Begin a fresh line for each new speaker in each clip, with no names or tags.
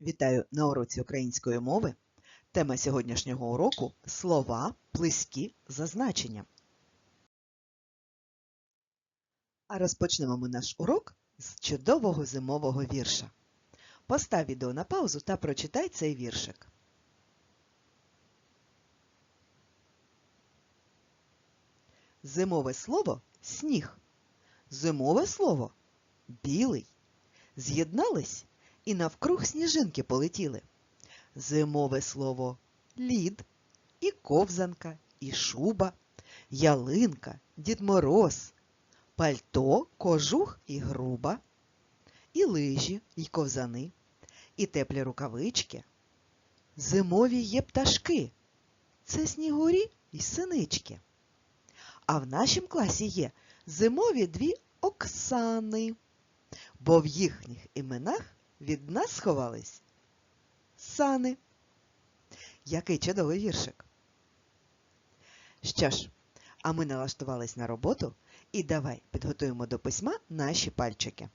Вітаю на уроці української мови. Тема сьогоднішнього уроку слова близькі за значенням. А розпочнемо ми наш урок з чудового зимового вірша. Постав відео на паузу та прочитай цей віршик. Зимове слово сніг. Зимове слово білий. З'єднались і навкруг сніжинки полетіли. Зимове слово лід, і ковзанка, і шуба, ялинка, Дід Мороз, пальто, кожух і груба, і лижі, і ковзани, і теплі рукавички. Зимові є пташки. Це снігурі й синички. А в нашім класі є зимові дві Оксани, бо в їхніх іменах від нас сховались сани. Який чудовий віршик. Що ж, а ми налаштувались на роботу і давай підготуємо до письма наші пальчики.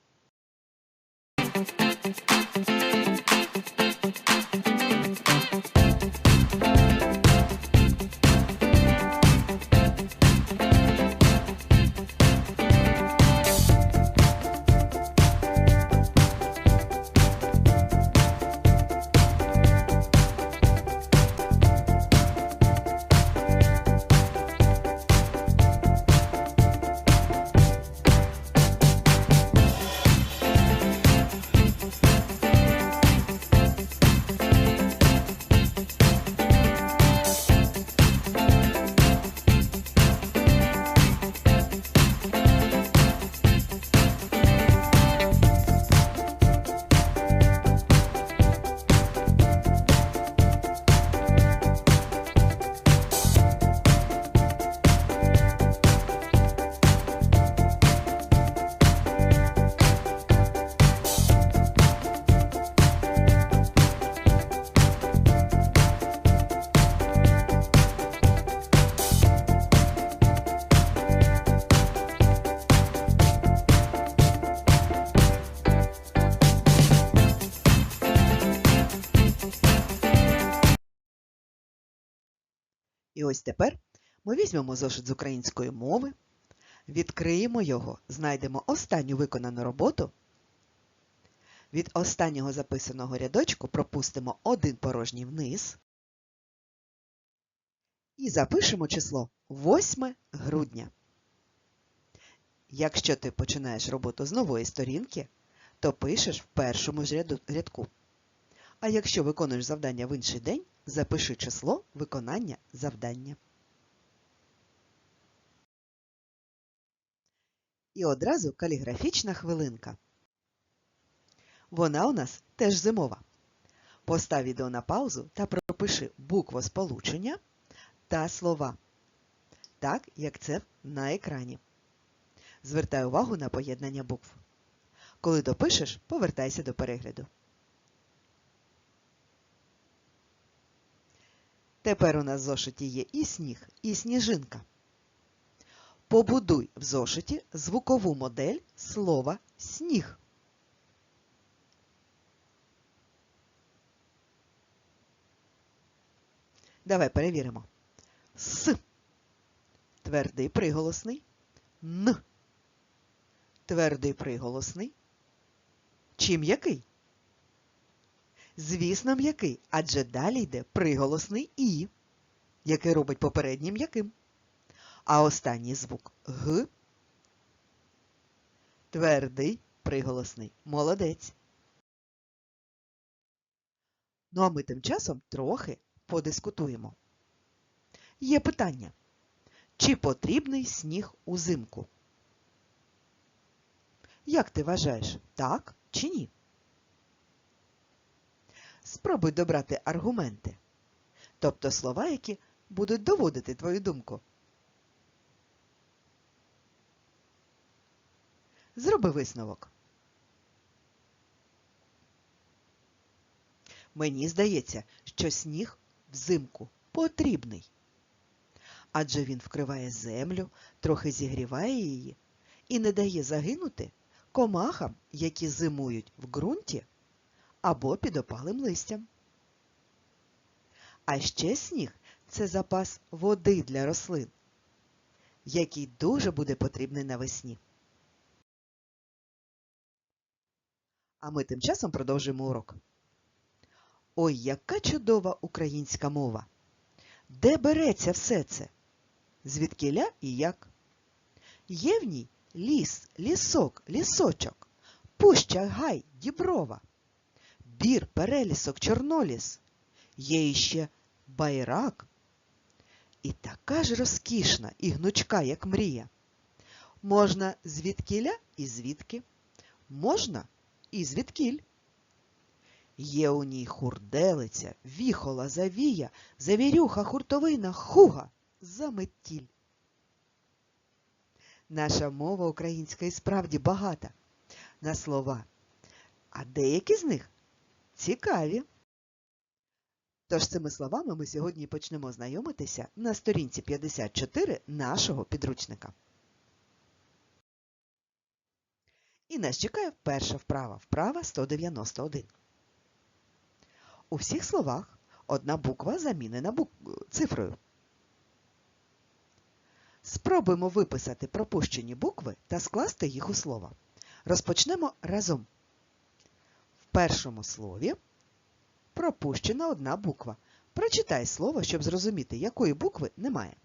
І ось тепер ми візьмемо зошит з української мови, відкриємо його, знайдемо останню виконану роботу. Від останнього записаного рядочку пропустимо один порожній вниз і запишемо число 8 грудня. Якщо ти починаєш роботу з нової сторінки, то пишеш в першому ж рядку. А якщо виконуєш завдання в інший день, запиши число виконання завдання. І одразу каліграфічна хвилинка. Вона у нас теж зимова. Постав відео на паузу та пропиши буквосполучення та слова, так як це на екрані. Звертай увагу на поєднання букв. Коли допишеш, повертайся до перегляду. Тепер у нас в зошиті є і сніг, і сніжинка. Побудуй в зошиті звукову модель слова сніг. Давай перевіримо. С. Твердий приголосний. Н. Твердий приголосний. Чи м'який? Звісно, м'який, адже далі йде приголосний І, який робить попереднім м'яким. А останній звук Г. Твердий приголосний. Молодець. Ну а ми тим часом трохи подискутуємо. Є питання. Чи потрібний сніг узимку? Як ти вважаєш, так чи ні? Спробуй добрати аргументи, тобто слова, які будуть доводити твою думку. Зроби висновок. Мені здається, що сніг взимку потрібний, адже він вкриває землю, трохи зігріває її і не дає загинути комахам, які зимують в ґрунті або під опалим листям. А ще сніг це запас води для рослин, який дуже буде потрібний навесні. А ми тим часом продовжуємо урок. Ой, яка чудова українська мова! Де береться все це? Звідкиля і як? Є в ній ліс, лісок, лісочок, пуща, гай, діброва, бір, перелісок, чорноліс. Є іще байрак. І така ж розкішна і гнучка, як мрія. Можна звідкіля і звідки, можна і звідкіль. Є у ній хурделиця, віхола, завія, завірюха, хуртовина, хуга, заметіль. Наша мова українська і справді багата на слова, а деякі з них цікаві. Тож цими словами ми сьогодні почнемо знайомитися на сторінці 54 нашого підручника. І нас чекає перша вправа, вправа 191. У всіх словах одна буква замінена бук... цифрою. Спробуємо виписати пропущені букви та скласти їх у слово. Розпочнемо разом. Першому слові пропущена одна буква. Прочитай слово, щоб зрозуміти, якої букви немає.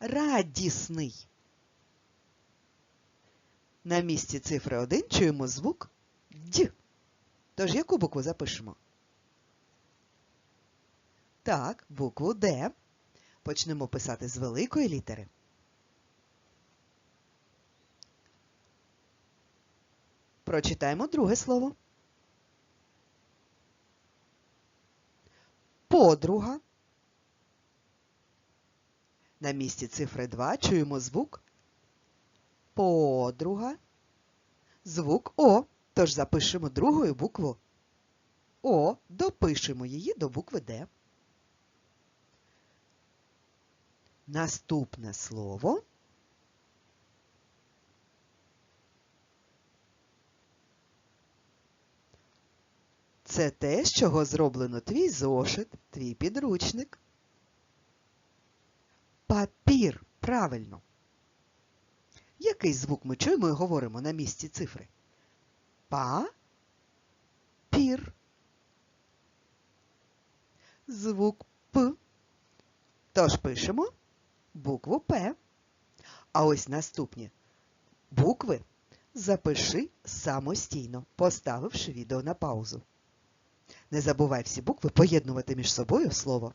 Радісний. На місці цифри 1 чуємо звук Д. Тож яку букву запишемо? Так, букву Д. Почнемо писати з великої літери. Прочитаємо друге слово. Подруга. На місці цифри 2 чуємо звук подруга. Звук О. Тож запишемо другою букву О, допишемо її до букви Д. Наступне слово це те, з чого зроблено твій зошит, твій підручник. Папір. Правильно. Який звук ми чуємо і говоримо на місці цифри? Па. Пір. Звук П. Тож пишемо букву П. А ось наступні букви запиши самостійно, поставивши відео на паузу. Не забувай всі букви поєднувати між собою слово.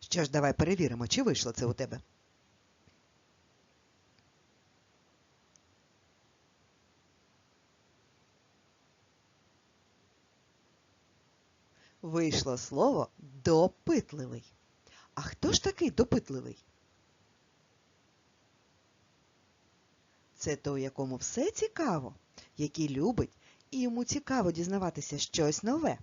Що ж, давай перевіримо, чи вийшло це у тебе. Вийшло слово допитливий. А хто ж такий допитливий? Це той, якому все цікаво, який любить і йому цікаво дізнаватися щось нове.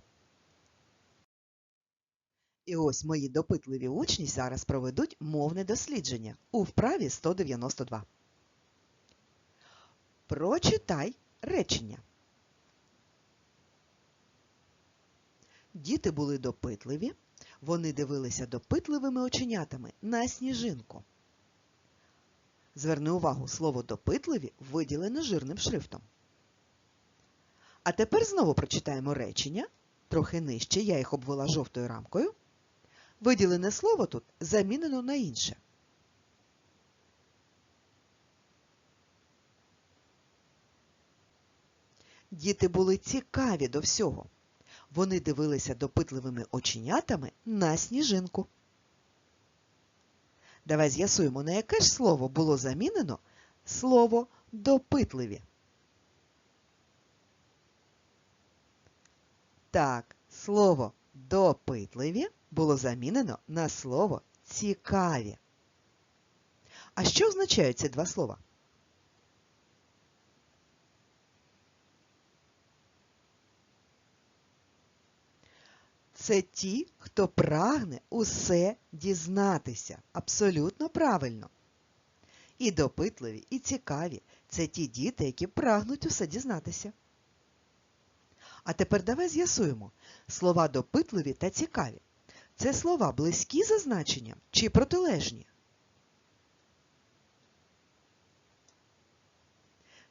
І ось мої допитливі учні зараз проведуть мовне дослідження у вправі 192. Прочитай речення. Діти були допитливі, вони дивилися допитливими оченятами на сніжинку. Зверни увагу, слово допитливі виділене жирним шрифтом. А тепер знову прочитаємо речення, трохи нижче, я їх обвела жовтою рамкою. Виділене слово тут замінено на інше. Діти були цікаві до всього. Вони дивилися допитливими оченятами на сніжинку. Давай з'ясуємо, на яке ж слово було замінено слово допитливі. Так, слово допитливі було замінено на слово цікаві. А що означають ці два слова? Це ті, хто прагне усе дізнатися. Абсолютно правильно. І допитливі, і цікаві це ті діти, які прагнуть усе дізнатися. А тепер давай з'ясуємо слова допитливі та цікаві. Це слова близькі за значенням чи протилежні?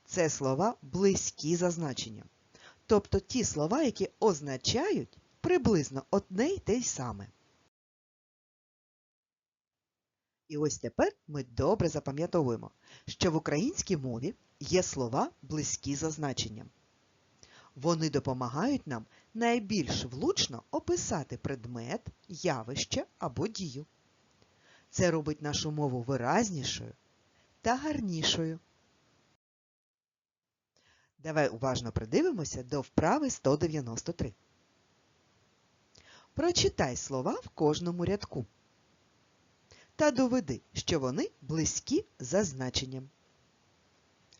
Це слова близькі за значенням. Тобто ті слова, які означають приблизно одне й те й саме. І ось тепер ми добре запам'ятовуємо, що в українській мові є слова близькі за значенням. Вони допомагають нам найбільш влучно описати предмет, явище або дію. Це робить нашу мову виразнішою та гарнішою. Давай уважно придивимося до вправи 193. Прочитай слова в кожному рядку та доведи, що вони близькі за значенням.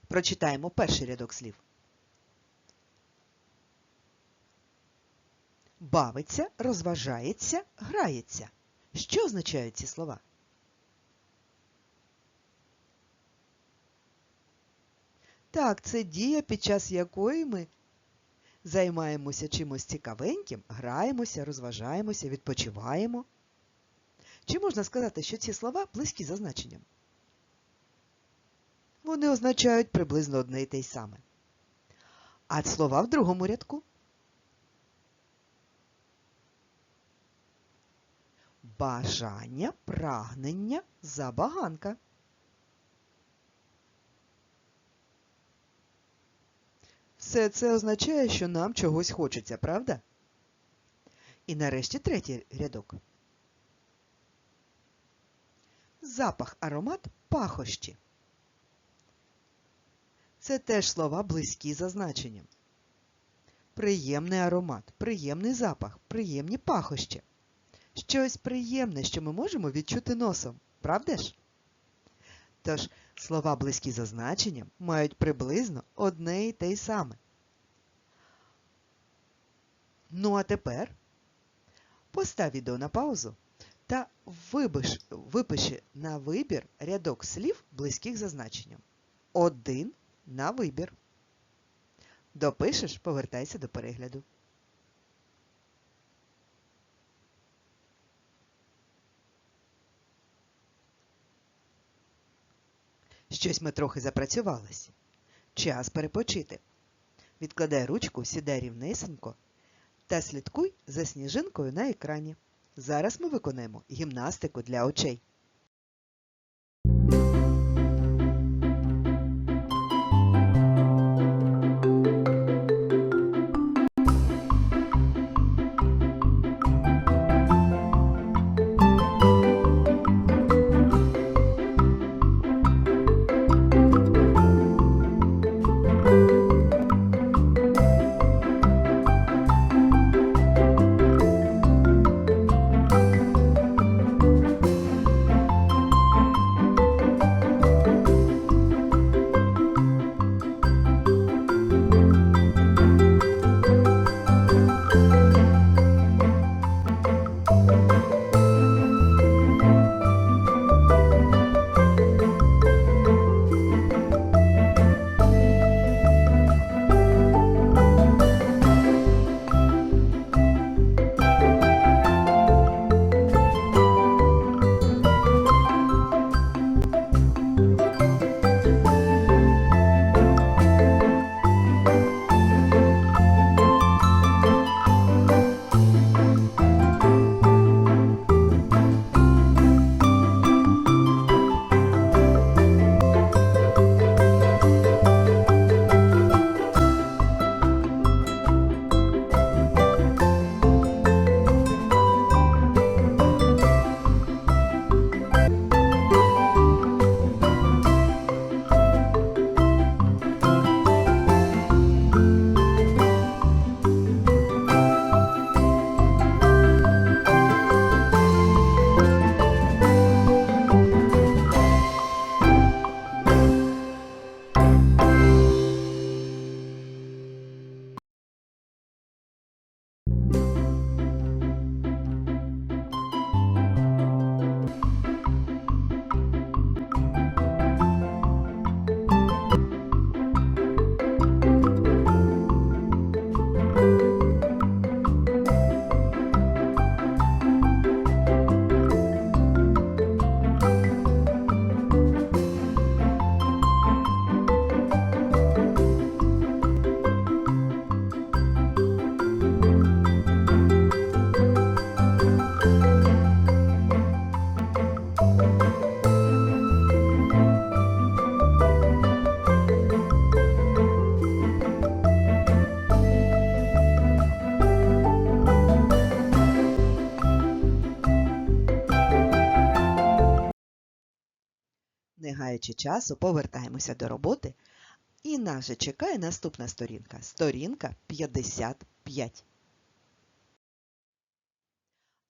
Прочитаємо перший рядок слів. Бавиться, розважається, грається. Що означають ці слова? Так, це дія, під час якої ми займаємося чимось цікавеньким, граємося, розважаємося, відпочиваємо. Чи можна сказати, що ці слова близькі за значенням? Вони означають приблизно одне й те й саме. А слова в другому рядку? Бажання, прагнення, забаганка. Все це означає, що нам чогось хочеться, правда? І нарешті третій рядок. Запах, аромат, пахощі. Це теж слова близькі за значенням. Приємний аромат, приємний запах, приємні пахощі. Щось приємне, що ми можемо відчути носом, правда ж? Тож слова близькі за значенням мають приблизно одне і те й саме. Ну а тепер постав відео на паузу та вибиш, випиши на вибір рядок слів близьких за значенням. Один на вибір. Допишеш, повертайся до перегляду. Щось ми трохи запрацювались. Час перепочити. Відкладай ручку, сідай рівнесенько та слідкуй за сніжинкою на екрані. Зараз ми виконаємо гімнастику для очей. Гаючи часу, повертаємося до роботи. І нас же чекає наступна сторінка. Сторінка 55.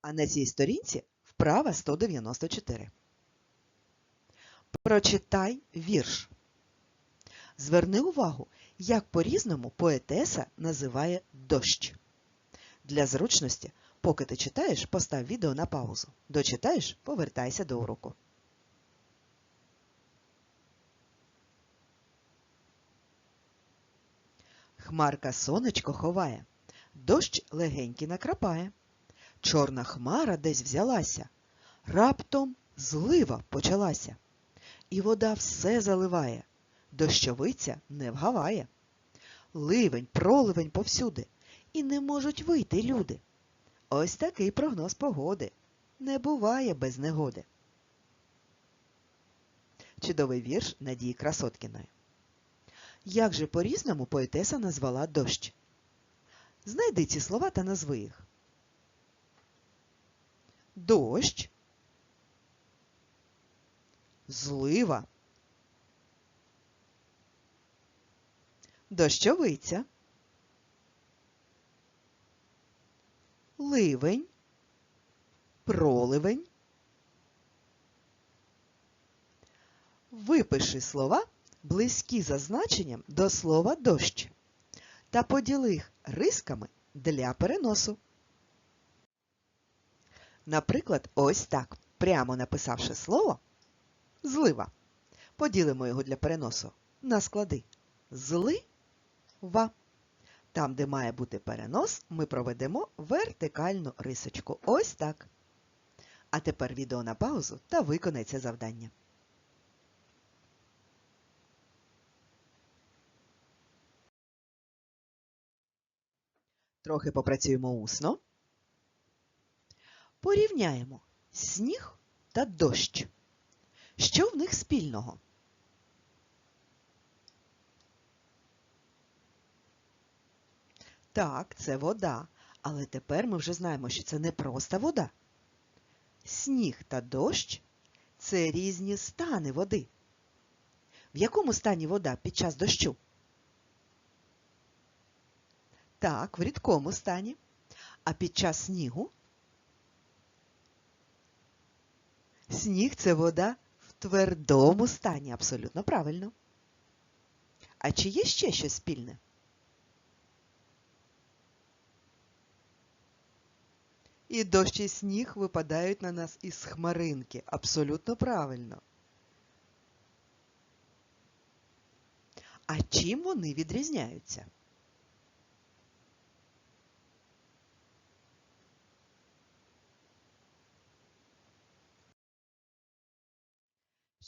А на цій сторінці вправа 194. Прочитай вірш. Зверни увагу, як по-різному поетеса називає дощ. Для зручності, поки ти читаєш, постав відео на паузу. Дочитаєш, повертайся до уроку. Хмарка сонечко ховає, дощ легенький накрапає. Чорна хмара десь взялася, раптом злива почалася, і вода все заливає, дощовиця не вгаває. Ливень, проливень повсюди, і не можуть вийти люди. Ось такий прогноз погоди. Не буває без негоди. Чудовий вірш Надії Красоткіної. Як же по-різному поетеса назвала дощ? Знайди ці слова та назви їх. Дощ, злива, дощовиця, ливень, проливень. Випиши слова, близькі за значенням до слова дощ, та поділи їх рисками для переносу. Наприклад, ось так, прямо написавши слово злива, поділимо його для переносу на склади злива. Там, де має бути перенос, ми проведемо вертикальну рисочку. Ось так. А тепер відео на паузу та виконай це завдання. Трохи попрацюємо усно. Порівняємо сніг та дощ. Що в них спільного? Так, це вода, але тепер ми вже знаємо, що це не просто вода. Сніг та дощ це різні стани води. В якому стані вода під час дощу? Так, в рідкому стані. А під час снігу? Сніг це вода в твердому стані, абсолютно правильно. А чи є ще щось спільне? І дощ і сніг випадають на нас із хмаринки. Абсолютно правильно. А чим вони відрізняються?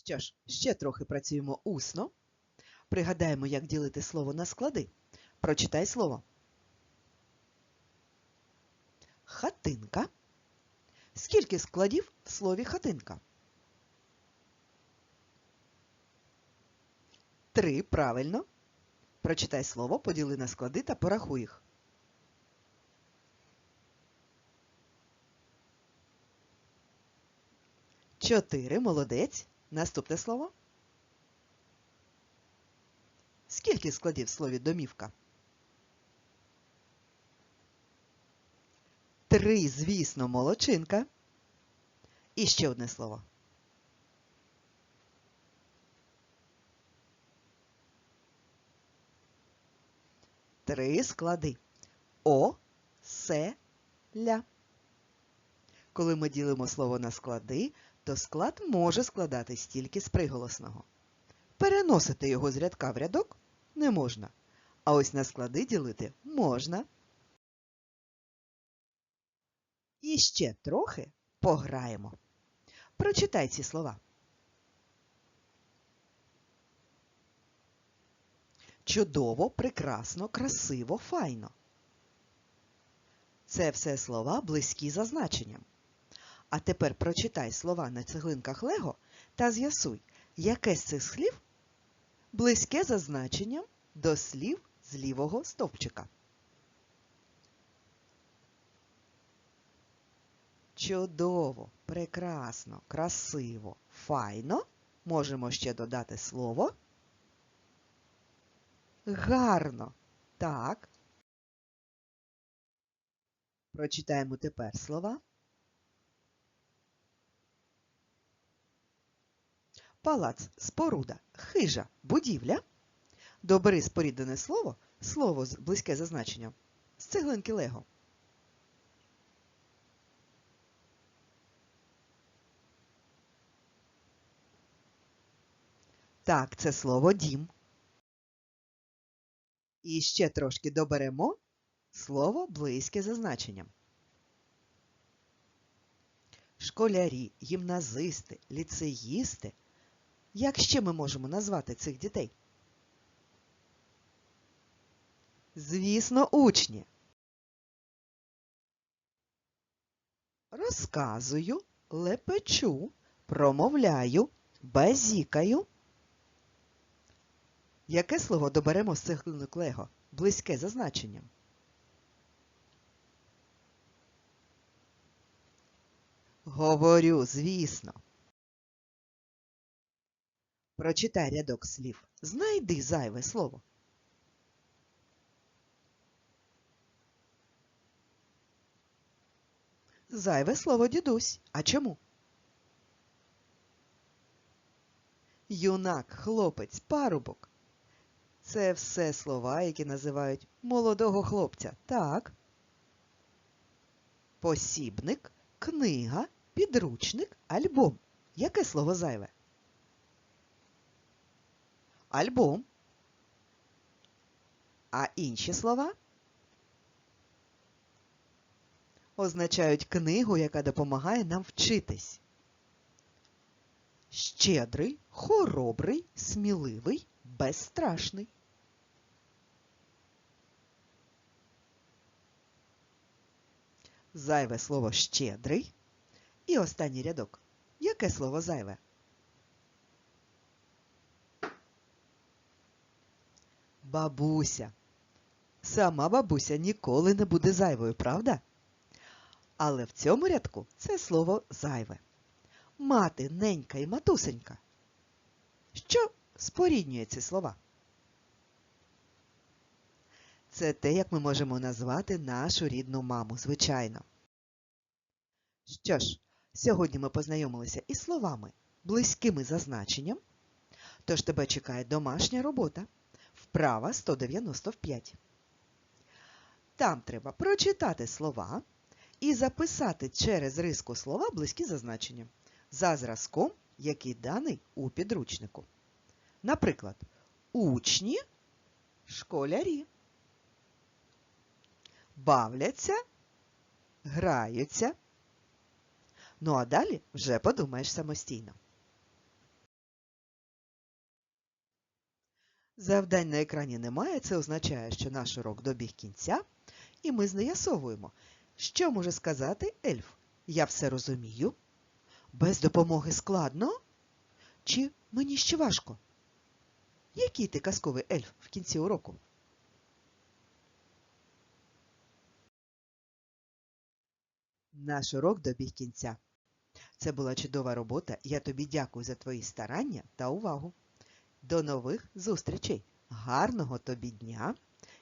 Що ж, ще трохи працюємо усно. Пригадаємо, як ділити слово на склади. Прочитай слово. Хатинка. Скільки складів в слові хатинка? Три. Правильно. Прочитай слово, поділи на склади та порахуй їх. Чотири. Молодець. Наступне слово. Скільки складів в слові домівка? Три, звісно, молодчинка. І ще одне слово. Три склади. О, се, ля. Коли ми ділимо слово на склади, то склад може складатись тільки з приголосного. Переносити його з рядка в рядок не можна. А ось на склади ділити можна. І ще трохи пограємо. Прочитай ці слова. Чудово, прекрасно, красиво, файно. Це все слова близькі за значенням. А тепер прочитай слова на цеглинках Лего та з'ясуй, яке з цих слів близьке за значенням до слів з лівого стовпчика. Чудово, прекрасно, красиво, файно можемо ще додати слово. Гарно. Так. Прочитаємо тепер слова. Палац, споруда, хижа, будівля. Добери споріднене слово, слово з близьке за значенням, з цеглинки Лего. Так, це слово дім. І ще трошки доберемо слово близьке за значенням. Школярі, гімназисти, ліцеїсти. Як ще ми можемо назвати цих дітей? Звісно, учні. Розказую, лепечу, промовляю, базікаю. Яке слово доберемо з цеглинок Лего? Близьке за значенням. Говорю, звісно. Прочитай рядок слів. Знайди зайве слово. Зайве слово дідусь. А чому? Юнак, хлопець, парубок. Це все слова, які називають молодого хлопця. Так. Посібник, книга, підручник, альбом. Яке слово зайве? Альбом. А інші слова означають книгу, яка допомагає нам вчитись. Щедрий, хоробрий, сміливий, безстрашний. Зайве слово щедрий. І останній рядок. Яке слово зайве? Бабуся. Сама бабуся ніколи не буде зайвою, правда? Але в цьому рядку це слово зайве. Мати, ненька і матусенька. Що споріднює ці слова? Це те, як ми можемо назвати нашу рідну маму, звичайно. Що ж, сьогодні ми познайомилися із словами, близькими за значенням, тож тебе чекає домашня робота. Вправа 195. Там треба прочитати слова і записати через риску слова близькі за значенням за зразком, який даний у підручнику. Наприклад, учні, школярі. Бавляться, граються. Ну а далі вже подумаєш самостійно. Завдань на екрані немає, це означає, що наш урок добіг кінця, і ми з'ясовуємо, що може сказати ельф. Я все розумію. Без допомоги складно? Чи мені ще важко? Який ти казковий ельф в кінці уроку? Наш урок добіг кінця. Це була чудова робота. Я тобі дякую за твої старання та увагу. До нових зустрічей! Гарного тобі дня!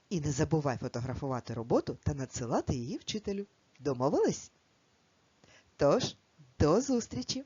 І не забувай фотографувати роботу та надсилати її вчителю. Домовились? Тож, до зустрічі!